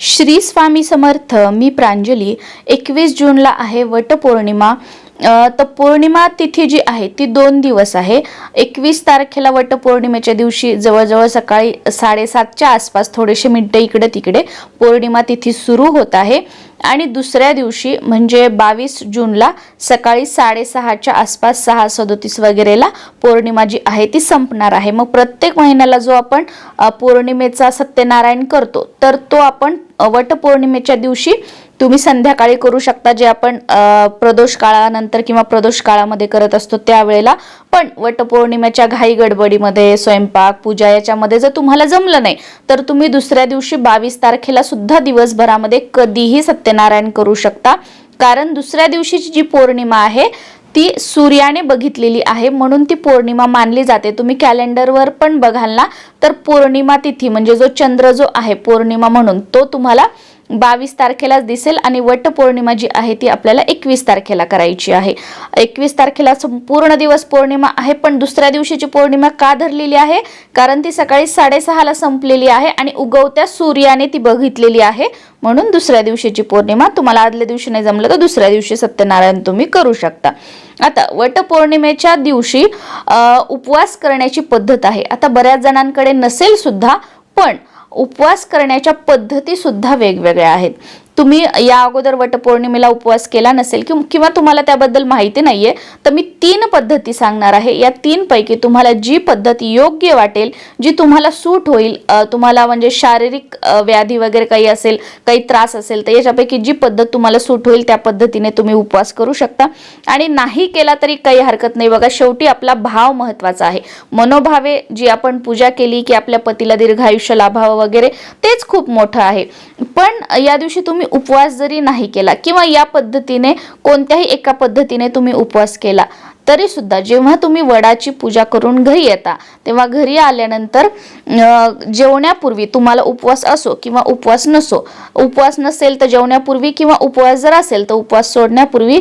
श्री स्वामी समर्थ मी प्रांजली एकवीस जूनला आहे वटपौर्णिमा. तर पौर्णिमा तिथी जी आहे ती दोन दिवस आहे. एकवीस तारखेला वटपौर्णिमेच्या दिवशी जवळजवळ सकाळी साडेसातच्या आसपास थोडेसे मिनटं इकडे तिकडे पौर्णिमा तिथी सुरू होत आहे. आणि दुसऱ्या दिवशी म्हणजे बावीस जूनला सकाळी साडेसहाच्या आसपास सहा सदोतीस वगैरेला पौर्णिमा जी आहे ती संपणार आहे. मग प्रत्येक महिन्याला जो आपण पौर्णिमेचा सत्यनारायण करतो तर तो आपण वटपौर्णिमेच्या दिवशी तुम्ही संध्याकाळी करू शकता जे आपण प्रदोष काळानंतर किंवा प्रदोष काळामध्ये करत असतो त्यावेळेला. पण वटपौर्णिमेच्या घाई गडबडीमध्ये स्वयंपाक पूजा याच्यामध्ये जर तुम्हाला जमलं नाही तर तुम्ही दुसऱ्या दिवशी बावीस तारखेला सुद्धा दिवसभरामध्ये कधीही सत्यनारायण करू शकता. कारण दुसऱ्या दिवशीची जी पौर्णिमा आहे ती सूर्याने बघितलेली आहे. म्हणून ती पौर्णिमा मानली जाते. तुम्ही कॅलेंडरवर पण बघाल ना? तर पौर्णिमा तिथी म्हणजे जो चंद्र जो आहे पौर्णिमा म्हणून तो तुम्हाला बावीस तारखेलाच दिसेल आणि वटपौर्णिमा जी आहे ती आपल्याला एकवीस तारखेला करायची आहे. एकवीस तारखेला संपूर्ण दिवस पौर्णिमा आहे पण दुसऱ्या दिवशीची पौर्णिमा का धरलेली आहे? कारण ती सकाळी साडेसहाला संपलेली आहे आणि उगवत्या सूर्याने ती बघितलेली आहे. म्हणून दुसऱ्या दिवशीची पौर्णिमा तुम्हाला आदल्या दिवशी नाही जमलं तर दुसऱ्या दिवशी सत्यनारायण तुम्ही करू शकता. आता वटपौर्णिमेच्या दिवशी उपवास करण्याची पद्धत आहे. आता बऱ्याच जणांकडे नसेल सुद्धा पण उपवास करण्याच्या पद्धती सुद्धा वेगवेगळ्या आहेत. तुम्ही या अगोदर वटपौर्णिमेला उपवास केला नसेल किंवा तुम्हाला त्याबद्दल माहिती नाहीये तर मी तीन पद्धती सांगणार आहे. या तीन पैकी तुम्हाला जी पद्धत योग्य वाटेल जी तुम्हाला सूट होईल तुम्हाला म्हणजे शारीरिक व्याधी वगैरे काही असेल काही त्रास असेल तर याच्यापैकी जी पद्धत तुम्हाला सूट होईल त्या पद्धतीने तुम्ही उपवास करू शकता. आणि नाही केला तरी काही हरकत नाही. बघा शेवटी आपला भाव महत्त्वाचा आहे. मनोभावे जी आपण पूजा केली की आपल्या पतीला दीर्घायुष्य लाभावं वगैरे तेच खूप मोठं आहे. पण या दिवशी तुम्ही उपवास जरी नाही केला किंवा या पद्धतीने कोणत्याही एका पद्धतीने तुम्ही उपवास केला तरी सुद्धा जेव्हा तुम्ही वडाची पूजा करून घरी येता तेव्हा घरी आल्यानंतर जेवण्यापूर्वी तुम्हाला उपवास असो किंवा उपवास नसो उपवास नसेल तर जेवण्यापूर्वी किंवा उपवास जर असेल तर उपवास सोडण्यापूर्वी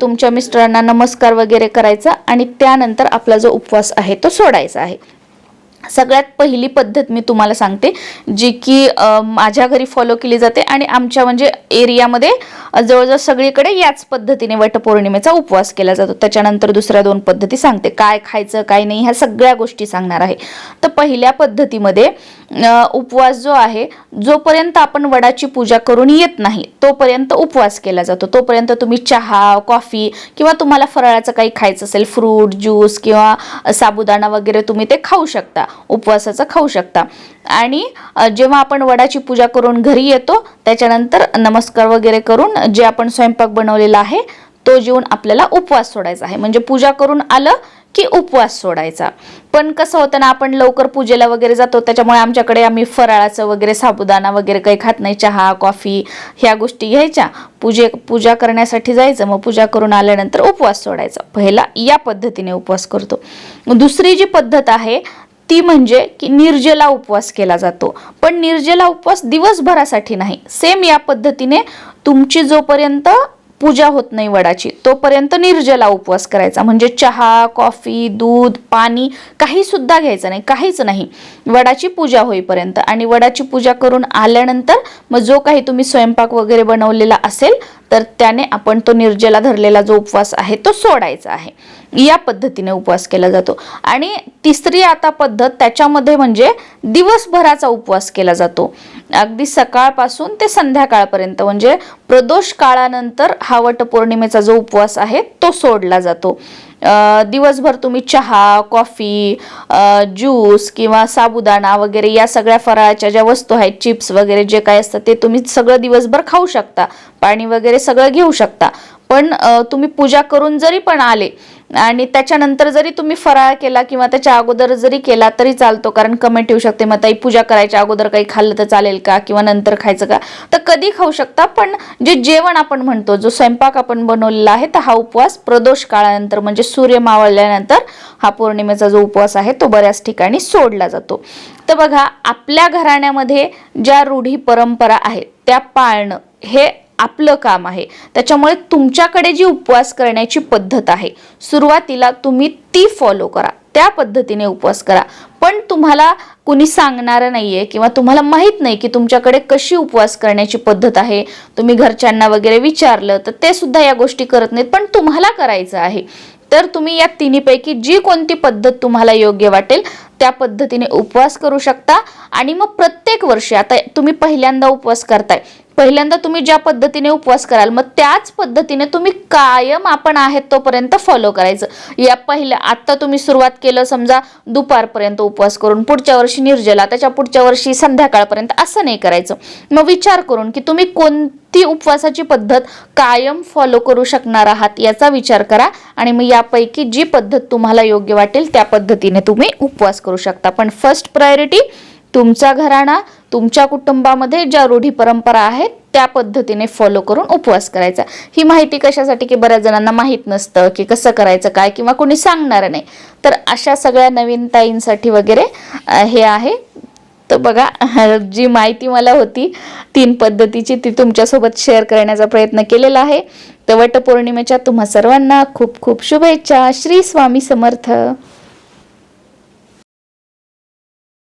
तुमच्या मिस्टरांना नमस्कार वगैरे करायचा आणि त्यानंतर आपला जो उपवास आहे तो सोडायचा आहे. सगळ्यात पहिली पद्धत मी तुम्हाला सांगते जी की माझ्या घरी फॉलो केली जाते आणि आमच्या म्हणजे एरियामध्ये जवळजवळ सगळीकडे याच पद्धतीने वटपौर्णिमेचा उपवास केला जातो. त्याच्यानंतर दुसऱ्या दोन पद्धती सांगते. काय खायचं काय नाही ह्या सगळ्या गोष्टी सांगणार आहे. तर पहिल्या पद्धतीमध्ये उपवास जो आहे जोपर्यंत आपण वडाची पूजा करून येत नाही तोपर्यंत उपवास केला जातो. तोपर्यंत तुम्ही चहा कॉफी किंवा तुम्हाला फराळाचं काही खायचं असेल फ्रूट ज्यूस किंवा साबुदाणा वगैरे तुम्ही ते खाऊ शकता. उपवासाचं खाऊ शकता. आणि जेव्हा आपण वडाची पूजा करून घरी येतो त्याच्यानंतर नमस्कार वगैरे करून जे आपण स्वयंपाक बनवलेला आहे तो जेवून आपल्याला उपवास सोडायचा आहे. म्हणजे पूजा करून आलं की उपवास सोडायचा. पण कसं होतं ना आपण लवकर पूजेला वगैरे जातो त्याच्यामुळे आमच्याकडे आम्ही फराळाचं वगैरे साबुदाणा वगैरे काही खात नाही. चहा कॉफी ह्या गोष्टी घ्यायच्या. पूजे पूजा करण्यासाठी जायचं मग पूजा करून आल्यानंतर उपवास सोडायचा. पहिला या पद्धतीने उपवास करतो. दुसरी जी पद्धत आहे ती म्हणजे की निर्जला उपवास केला जातो. पण निर्जला उपवास दिवसभरासाठी नाही. सेम या पद्धतीने तुमची जोपर्यंत पूजा होत नाही वडाची तोपर्यंत निर्जला उपवास करायचा. म्हणजे चहा कॉफी दूध पाणी काही सुद्धा घ्यायचं नाही. काहीच नाही. वडाची पूजा होईपर्यंत. आणि वडाची पूजा करून आल्यानंतर मग जो काही तुम्ही स्वयंपाक वगैरे बनवलेला असेल तर त्याने आपण तो निर्जला धरलेला जो उपवास आहे तो सोडायचा आहे. या पद्धतीने उपवास केला जातो. आणि तिसरी आता पद्धत त्याच्यामध्ये म्हणजे दिवसभराचा उपवास केला जातो. अगदी सकाळपासून ते संध्याकाळपर्यंत म्हणजे प्रदोष काळानंतर हा वटपौर्णिमेचा जो उपवास आहे तो सोडला जातो. दिवसभर तुम्ही चहा कॉफी ज्यूस किंवा साबुदाणा वगैरे या सगळ्या फराळाच्या ज्या वस्तू आहेत चिप्स वगैरे जे काय असतं ते तुम्ही सगळं दिवसभर खाऊ शकता. पाणी वगैरे सगळं घेऊ शकता. पण तुम्ही पूजा करून जरी पण आले आणि त्याच्यानंतर जरी तुम्ही फराळ केला किंवा त्याच्या अगोदर जरी केला तरी चालतो. कारण कमेंट येऊ शकते मग ताई पूजा करायच्या अगोदर काही खाल्लं तर चालेल का? किंवा नंतर खायचं का? तर कधी खाऊ शकता पण जे जेवण आपण म्हणतो जो स्वयंपाक आपण बनवलेला आहे तर हा उपवास प्रदोष काळानंतर म्हणजे सूर्य मावळल्यानंतर हा पौर्णिमेचा जो उपवास आहे तो बऱ्याच ठिकाणी सोडला जातो. तर बघा आपल्या घराण्यामध्ये ज्या रूढी परंपरा आहेत त्या पाळणं हे आपलं काम आहे. त्याच्यामुळे तुमच्याकडे जी उपवास करण्याची पद्धत आहे सुरुवातीला तुम्ही ती फॉलो करा. त्या पद्धतीने उपवास करा. पण तुम्हाला कुणी सांगणारं नाही आहे किंवा तुम्हाला माहीत नाही की तुमच्याकडे कशी उपवास करण्याची पद्धत आहे तुम्ही घरच्यांना वगैरे विचारलं तर ते सुद्धा या गोष्टी करत नाहीत पण तुम्हाला करायचं आहे. तर तुम्ही या तिन्हीपैकी जी कोणती पद्धत तुम्हाला योग्य वाटेल त्या पद्धतीने उपवास करू शकता. आणि मग प्रत्येक वर्षी आता तुम्ही पहिल्यांदा उपवास करताय पहिल्यांदा तुम्ही ज्या पद्धतीने उपवास कराल मग त्याच पद्धतीने तुम्ही कायम आपण आहेत तोपर्यंत फॉलो करायचं. या पहिल्या आत्ता तुम्ही सुरुवात केलं समजा दुपारपर्यंत उपवास करून पुढच्या वर्षी निर्जला त्याच्या पुढच्या वर्षी संध्याकाळपर्यंत असं नाही करायचं. मग विचार करून की तुम्ही कोणती उपवासाची पद्धत कायम फॉलो करू शकणार आहात याचा विचार करा आणि मग यापैकी जी पद्धत तुम्हाला योग्य वाटेल त्या पद्धतीने तुम्ही उपवास करू शकता. पण फर्स्ट प्रायोरिटी तुमचा घराणा तुमच्या कुटुंबामध्ये ज्या रूढी परंपरा आहेत त्या पद्धतीने फॉलो करून उपवास करायचा. ही माहिती कशासाठी की बऱ्याच जणांना माहीत नसतं की कसं करायचं काय किंवा कोणी सांगणार नाही. तर अशा सगळ्या नवीन ताईंसाठी वगैरे हे आहे. तर बघा जी माहिती मला होती तीन पद्धतीची ती तुमच्यासोबत शेअर करण्याचा प्रयत्न केलेला आहे. तर वटपौर्णिमेच्या तुम्हा सर्वांना खूप खूप शुभेच्छा. श्री स्वामी समर्थ.